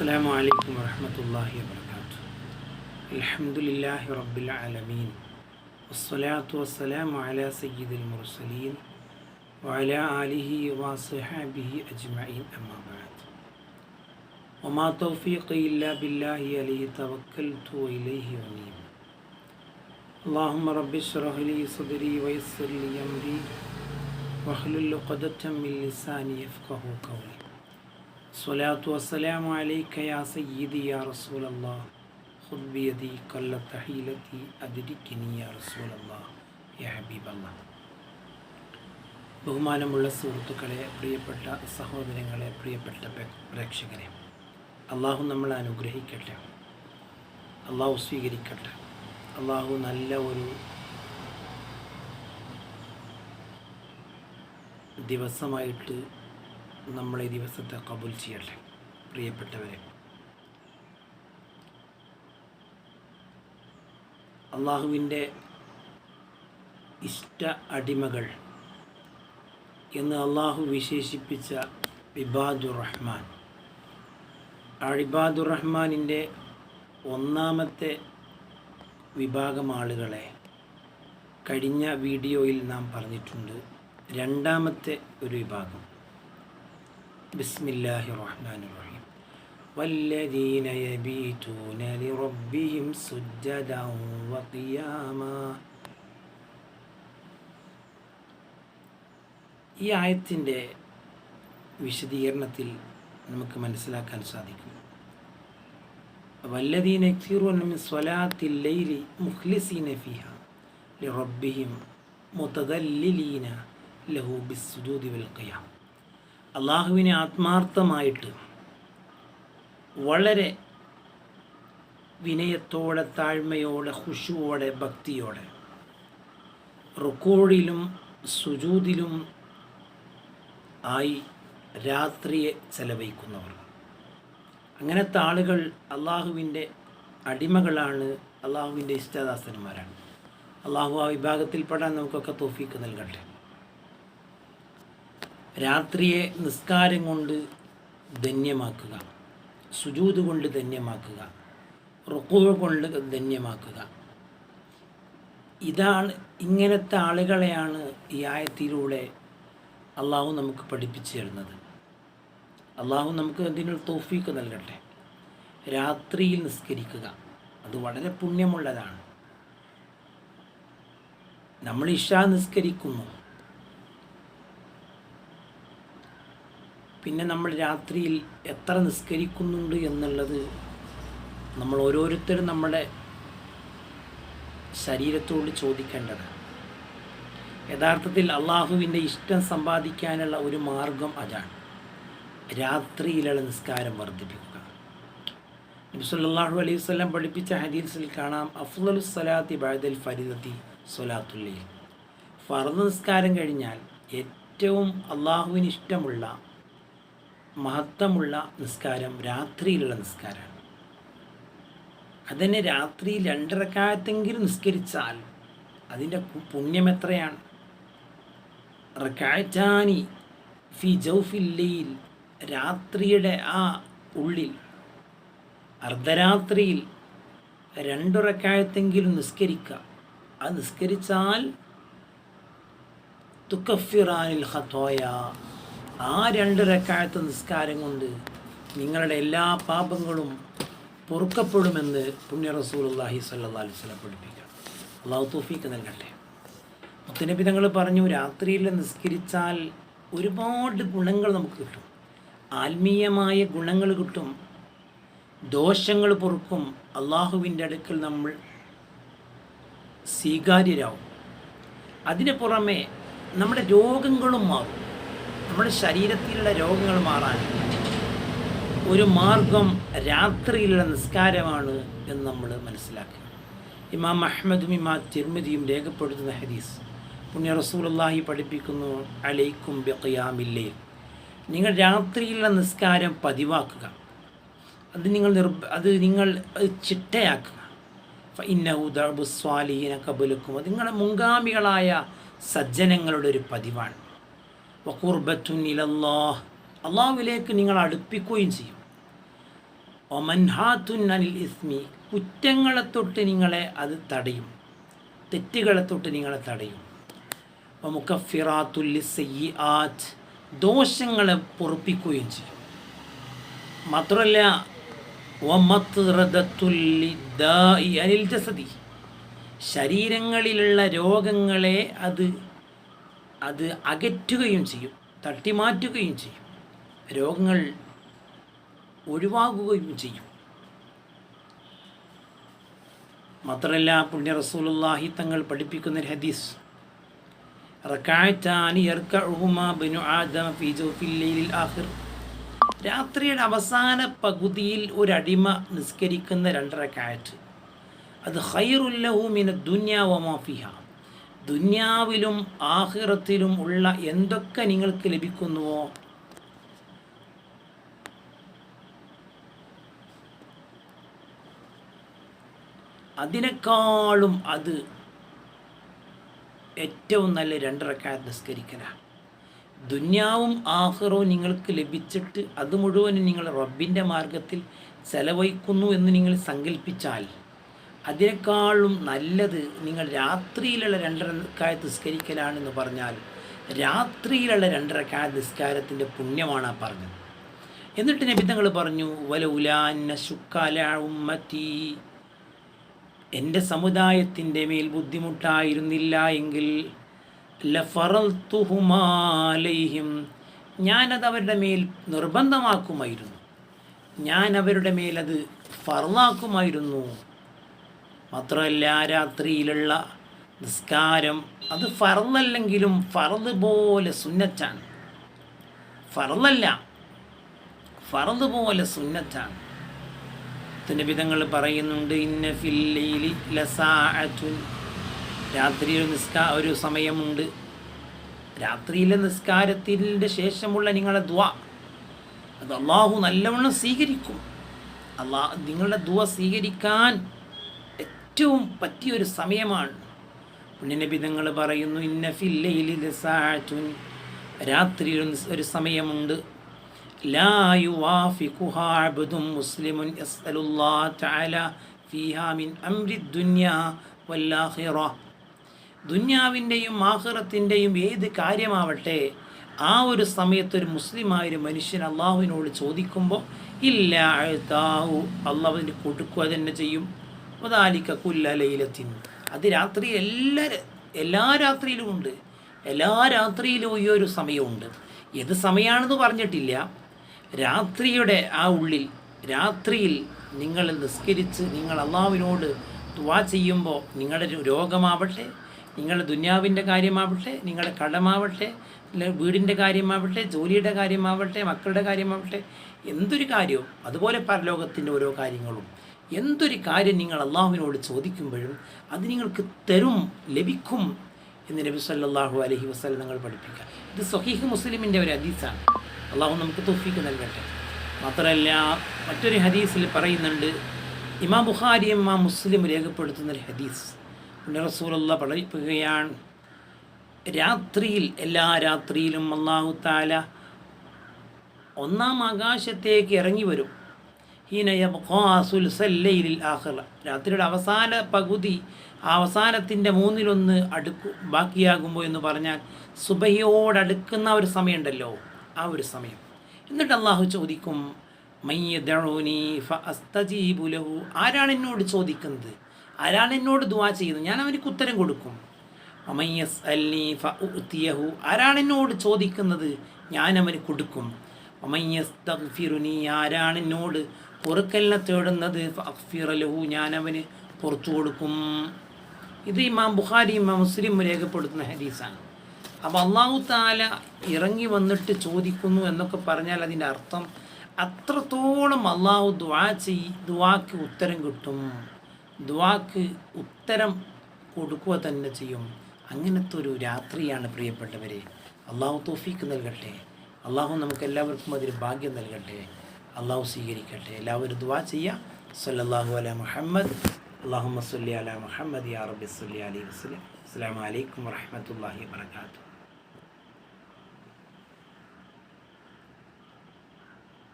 السلام عليكم ورحمة الله وبركاته. الحمد لله رب العالمين. والصلاة والسلام على سيد المرسلين وعلى آله وصحبه أجمعين أما بعد. وما توفيقي إلا بالله عليه توكلت وإليه أنيب. اللهم رب اشرح لي صدري ويسر لي أمري واحلل عقدة من لساني يفقه قولي. സ്വലാത്തു വസ്സലാം അലൈക്ക യാ സയ്യിദി യാ റസൂലല്ലാ ഹുദ്ബിയതി കൊല്ല തഹീലത്തി അതിരിക്കിനി യാ റസൂലല്ലാഹ്. യാ ഹബീബല്ലാഹ്. ബഹുമാനമുള്ള സുഹൃത്തുക്കളെ പ്രിയപ്പെട്ട സഹോദരങ്ങളെ പ്രിയപ്പെട്ട പ്രേക്ഷകരെ. അള്ളാഹു നമ്മളെ അനുഗ്രഹിക്കട്ടെ. അള്ളാഹു സ്വീകരിക്കട്ടെ. അള്ളാഹു നല്ല ഒരു ദിവസമായിട്ട് നമ്മളെ ദിവസത്തെ കബൂൽ ചെയ്യട്ടെ പ്രിയപ്പെട്ടവരെ. അള്ളാഹുവിന്റെ ഇഷ്ട അടിമകൾ എന്ന് അള്ളാഹു വിശേഷിപ്പിച്ച ഇബാദുർ റഹ്മാൻ. ആ ഇബാദുർ റഹ്മാനിന്റെ ഒന്നാമത്തെ വിഭാഗം ആളുകളെ കഴിഞ്ഞ വീഡിയോയിൽ നാം പറഞ്ഞിട്ടുണ്ട്. രണ്ടാമത്തെ ഒരു വിഭാഗം. ബിസ്മില്ലാഹി റഹ്മാൻ റഹീം والذين يبيتون لربهم سجدا وقياما ഈ ആയത്തിൻ്റെ വിശദീകരണത്തിൽ നമുക്ക് മനസ്സിലാക്കാൻ സാധിക്കും വല്ലദീന യക്സിറൂന മിൻ സ്വലാത്തിൽ ലൈലി മുഖ്ലിസീന ഫിഹ ലിറബ്ബിഹിം മുതദല്ലിലീന ലഹു ബിസ്സുജൂദി വൽ ഖിയാം അള്ളാഹുവിനെ ആത്മാർത്ഥമായിട്ട് വളരെ വിനയത്തോടെ താഴ്മയോടെ ഹുഷുവോടെ ഭക്തിയോടെ റുക്കോഴിലും സുജൂതിലും ആയി രാത്രിയെ ചെലവഴിക്കുന്നവർ. അങ്ങനത്തെ ആളുകൾ അള്ളാഹുവിന്റെ അടിമകളാണ് അള്ളാഹുവിന്റെ ഇഷ്ടദാസന്മാരാണ്. അള്ളാഹു ആ വിഭാഗത്തിൽപ്പെടാൻ നമുക്കൊക്കെ തോഫീക്ക് നൽകട്ടെ. രാത്രിയെ നിസ്കാരം കൊണ്ട് ധന്യമാക്കുക. സുജൂത് കൊണ്ട് ധന്യമാക്കുക. റുക്കുവ കൊണ്ട് ധന്യമാക്കുക. ഇതാണ് ഇങ്ങനത്തെ ആളുകളെയാണ് ഈ ആയത്തിലൂടെ അള്ളാഹു നമുക്ക് പഠിപ്പിച്ചു തരുന്നത്. അള്ളാഹു നമുക്ക് എന്തിനൊരു തോഫീക്ക് നൽകട്ടെ. രാത്രിയിൽ നിസ്കരിക്കുക. അത് വളരെ പുണ്യമുള്ളതാണ്. നമ്മൾ ഇഷ നിസ്കരിക്കുന്നു. പിന്നെ നമ്മൾ രാത്രിയിൽ എത്ര നിസ്കരിക്കുന്നുണ്ട് എന്നുള്ളത് നമ്മൾ ഓരോരുത്തരും നമ്മുടെ ശരീരത്തോട് ചോദിക്കേണ്ടതാണ്. യഥാർത്ഥത്തിൽ അള്ളാഹുവിന്റെ ഇഷ്ടം സമ്പാദിക്കാനുള്ള ഒരു മാർഗം അതാണ്. രാത്രിയിലുള്ള നിസ്കാരം വർദ്ധിപ്പിക്കുക. നബിസല്ലാഹു അലൈഹി വസല്ലം പഠിപ്പിച്ച ഹദീസിൽ കാണാം അഫ്ലു സലാത്തി ബഅദൽ ഫരിദത്തി സ്വലാത്തുല്ലി ഫർദ് നിസ്കാരം കഴിഞ്ഞാൽ ഏറ്റവും അള്ളാഹുവിന് ഇഷ്ടമുള്ള മഹത്വമുള്ള നിസ്കാരം രാത്രിയിലുള്ള നിസ്കാരമാണ്. അതിനെ രാത്രി രണ്ടിറക്കായത്തെങ്കിലും നിസ്കരിച്ചാൽ അതിന്റെ പുണ്യം എത്രയാണ്? റക്കാറ്റാനി ഫി ജൗഫില്ലയിൽ രാത്രിയുടെ ആ ഉള്ളിൽ അർദ്ധരാത്രിയിൽ രണ്ടുറക്കായത്തെങ്കിലും നിസ്കരിക്കുക. അത് നിസ്കരിച്ചാൽ തുക്കഫിറാനിൽ ഹത്തോയ ആ രണ്ട് റക്കായത്ത് നിസ്കാരം കൊണ്ട് നിങ്ങളുടെ എല്ലാ പാപങ്ങളും പൊറുക്കപ്പെടുമെന്ന് പുണ്യ റസൂലുള്ളാഹി സ്വല്ലല്ലാഹി അലൈഹി വസല്ലം പഠിപ്പിക്കുക അള്ളാഹു തൗഫീക്ക് നൽകട്ടെ. മുത്തനബി തങ്ങൾ പറഞ്ഞു രാത്രിയിൽ നിസ്കരിച്ചാൽ ഒരുപാട് ഗുണങ്ങൾ നമുക്ക് കിട്ടും. ആത്മീയമായ ഗുണങ്ങൾ കിട്ടും. ദോഷങ്ങൾ പൊറുക്കും. അള്ളാഹുവിന്റെ അടുക്കൽ നമ്മൾ സ്വീകാര്യരാകും അതിന് പുറമെ നമ്മുടെ രോഗങ്ങളും മാറും. നമ്മുടെ ശരീരത്തിലുള്ള രോഗങ്ങൾ മാറാൻ ഒരു മാർഗം രാത്രിയിലുള്ള നിസ്കാരമാണ് എന്ന് നമ്മൾ മനസ്സിലാക്കുക ഇമാം അഹമ്മദും ഇമാ തിരുമതിയും രേഖപ്പെടുത്തുന്ന ഹദീസ് പുണ്യ റസൂലുള്ളാഹി പഠിപ്പിക്കുന്നു അലൈക്കും ബിഖിയാമില്ലേ നിങ്ങൾ രാത്രിയിലുള്ള നിസ്കാരം പതിവാക്കുക. അത് നിങ്ങൾ നിർബ അത് നിങ്ങൾ ചിട്ടയാക്കുക. ഇന്നഹുദാബുസ്വാലീന കബുലക്കും അത് നിങ്ങളുടെ മുൻഗാമികളായ സജ്ജനങ്ങളുടെ ഒരു പതിവാണ്. വഖുർബത്തുൻ ഇലല്ലാഹ്. അള്ളാഹുവിലേക്ക് നിങ്ങൾ അടുപ്പിക്കുകയും ചെയ്യും. ഒമൻഹാത്തുൻ അനിൽ ഇസ്മി. കുറ്റങ്ങളെ തൊട്ട് നിങ്ങളെ അത് തടയും. തെറ്റുകളെ തൊട്ട് നിങ്ങളെ തടയും. മുക്കഫിറാത്തുല്ലി ആറ്റ് ദോഷങ്ങളെ പൊറപ്പിക്കുകയും ചെയ്യും. മാത്രമല്ല ശരീരങ്ങളിലുള്ള രോഗങ്ങളെ അത് അത് അകറ്റുകയും ചെയ്യും തട്ടിമാറ്റുകയും ചെയ്യും. രോഗങ്ങൾ ഒഴിവാകുകയും ചെയ്യും. മാത്രമല്ല പുണ്യ റസൂലുള്ളാഹി തങ്ങൾ പഠിപ്പിക്കുന്ന ഒരു ഹദീസ് രാത്രിയുടെ അവസാന പകുതിയിൽ ഒരടിമ നിസ്കരിക്കുന്ന രണ്ടര കാറ്റ് അത് ഹൈറുല്ലഹുമിന ദുന്യാവമാഫിഹ ദുന്യാവിലും ആഹിറത്തിലും ഉള്ള എന്തൊക്കെ നിങ്ങൾക്ക് ലഭിക്കുന്നുവോ? അതിനേക്കാളും അത് ഏറ്റവും നല്ല രണ്ടരക്കാറ്റ് നിസ്കരിക്കലാണ് ദുന്യാവും ആഹ്റവും നിങ്ങൾക്ക് ലഭിച്ചിട്ട് അത് മുഴുവനും നിങ്ങൾ റബ്ബിന്റെ മാർഗത്തിൽ ചെലവഴിക്കുന്നു എന്ന് നിങ്ങൾ സങ്കല്പിച്ചാൽ അതിനേക്കാളും നല്ലത് നിങ്ങൾ രാത്രിയിലുള്ള രണ്ടരക്കായ നിസ്കരിക്കലാണെന്ന് പറഞ്ഞാൽ രാത്രിയിലുള്ള രണ്ടരക്കായ നിസ്കാരത്തിന്റെ പുണ്യമാണ് ആ പറഞ്ഞത്. എന്നിട്ട് നബിതങ്ങൾ പറഞ്ഞു വലൗലാന്ന ശുക്കാല ഉമ്മത്തി. എന്റെ സമുദായത്തിന്റെ മേൽ ബുദ്ധിമുട്ടായിരുന്നില്ല എങ്കിൽ ലഫറൽത്തുഹുമാലയും ഞാനത് അവരുടെ മേൽ നിർബന്ധമാക്കുമായിരുന്നു. ഞാൻ അവരുടെ മേലത് ഫറലാക്കുമായിരുന്നു മാത്രമല്ല രാത്രിയിലുള്ള നിസ്കാരം അത് ഫറന്നല്ലെങ്കിലും ഫറന്ന് പോലെ സുന്നറ്റാണ് ഫറന്നല്ല. ഫറന്ന് പോലെ സുന്നറ്റാണ് വിധങ്ങൾ പറയുന്നുണ്ട് ഇന്ന ഫില്ലയിലി ലസാഅത്തുൻ. ഒരു നിസ്കാ ഒരു സമയമുണ്ട്. രാത്രിയിലെ നിസ്കാരത്തിന്റെ ശേഷമുള്ള നിങ്ങളുടെ ദ്വ അത് അള്ളാഹു നല്ലവണ്ണം സ്വീകരിക്കും. അള്ളാഹ് നിങ്ങളുടെ ദ്വ സ്വീകരിക്കാൻ ഏറ്റവും പറ്റിയൊരു സമയമാണ്. പുണ്യനബിതങ്ങൾ പറയുന്നു ഇന്ന ഫില്ലയിൽ രാത്രിയിൽ ഒരു സമയമുണ്ട്. മുസ്ലിമുൻ ദുന്യാവിന്റെയും ആഹ്റത്തിന്റെയും ഏത് കാര്യമാവട്ടെ ആ ഒരു സമയത്ത് ഒരു മുസ്ലിമായ ഒരു മനുഷ്യൻ അള്ളാഹുവിനോട് ചോദിക്കുമ്പോൾ ഇല്ല അള്ളാഹുവിന് കൊടുക്കുക തന്നെ ചെയ്യും. മുതാലിക്ക കുല്ല ലൈലത്തിൻ. അത് രാത്രി എല്ലാ എല്ലാ രാത്രിയിലും ഉണ്ട് എല്ലാ രാത്രിയിലും ഈ ഒരു സമയമുണ്ട്. ഏത് സമയമാണെന്ന് പറഞ്ഞിട്ടില്ല. രാത്രിയുടെ ആ ഉള്ളിൽ രാത്രിയിൽ നിങ്ങൾ നിസ്കരിച്ച് നിങ്ങൾ അള്ളാവിനോട് ദുവാ ചെയ്യുമ്പോൾ നിങ്ങളുടെ രോഗമാവട്ടെ നിങ്ങളുടെ ദുന്യാവിന്റെ കാര്യമാവട്ടെ നിങ്ങളുടെ കടമാവട്ടെ വീടിന്റെ കാര്യമാവട്ടെ ജോലിയുടെ കാര്യമാവട്ടെ മക്കളുടെ കാര്യമാവട്ടെ എന്തൊരു കാര്യവും. അതുപോലെ പരലോകത്തിന്റെ ഓരോ കാര്യങ്ങളും. എന്തൊരു കാര്യം നിങ്ങൾ അള്ളാഹുവിനോട് ചോദിക്കുമ്പോഴും അത് നിങ്ങൾക്ക് തരും ലഭിക്കും എന്ന് നബി സല്ലാഹു അലഹി വസ്ലം നിങ്ങൾ പഠിപ്പിക്കുക. ഇത് സഹീഹ് മുസ്ലിമിന്റെ ഒരു ഹദീസാണ്. അള്ളാഹു നമുക്ക് തോഫിക്ക് നൽകട്ടെ. മാത്രമല്ല മറ്റൊരു ഹദീസിൽ പറയുന്നുണ്ട് ഇമാം ബുഖാരി ഇമാം മുസ്ലിം രേഖപ്പെടുത്തുന്ന ഒരു ഹദീസ്. റസൂലുള്ള പഠിപ്പിക്കുകയാണ് രാത്രിയിൽ എല്ലാ രാത്രിയിലും അള്ളാഹു താല ഒന്നാം ആകാശത്തേക്ക് ഇറങ്ങി വരും. രാത്രിയുടെ അവസാന പകുതി അവസാനത്തിന്റെ മൂന്നിലൊന്ന് അടുക്കു ബാക്കിയാകുമ്പോൾ എന്ന് പറഞ്ഞാൽ സുബഹിയോടടുക്കുന്ന ഒരു സമയമുണ്ടല്ലോ ആ ഒരു സമയം. എന്നിട്ട് അള്ളാഹു ചോദിക്കും ലഹു. ആരാണ് എന്നോട് ചോദിക്കുന്നത്? ആരാണ് എന്നോട് ദുവാ ചെയ്യുന്നത്? ഞാൻ അവനക്ക് ഉത്തരം കൊടുക്കും. അമയ്യസ് അല്ലി ഫിയഹു ആരാണ് എന്നോട് ചോദിക്കുന്നത്? ഞാൻ അവന് കൊടുക്കും. അമയ്യസ് തഗ്ഫിറുനി ആരാണ് എന്നോട് പൊറുക്കലിനെ തേടുന്നത് ഞാൻ അവന് പുറത്തു കൊടുക്കും. ഇത് ഇമാം ബുഖാരി ഇമാം മുസ്ലിം രേഖപ്പെടുത്തുന്ന ഹദീസാണ്. അപ്പോൾ അള്ളാഹു താല ഇറങ്ങി വന്നിട്ട് ചോദിക്കുന്നു എന്നൊക്കെ പറഞ്ഞാൽ അതിന്റെ അർത്ഥം അത്രത്തോളം അള്ളാഹു ദ്വാ ചെയ് ദ്വാക്ക് ഉത്തരം കിട്ടും. ദ്വാക്ക് ഉത്തരം കൊടുക്കുക തന്നെ ചെയ്യും. അങ്ങനത്തെ ഒരു രാത്രിയാണ് പ്രിയപ്പെട്ടവരെ. അള്ളാഹു തോഫീക്ക് നൽകട്ടെ. അള്ളാഹു നമുക്ക് എല്ലാവർക്കും അതിന് ഭാഗ്യം നൽകട്ടെ. അള്ളാഹു സ്വീകരിക്കട്ടെ. എല്ലാവരും ദ്വാ ചെയ്യുക സല്ലല്ലാഹു അല മുഹമ്മദ്. അള്ളാഹു സല്ലി അല മുഹമ്മദ്. യാ റബ്ബി സല്ലി അലൈഹി വസ്ലം അസ്സാം വലൈക്കും വാഹമത്തല്ലാഹി വാത്തു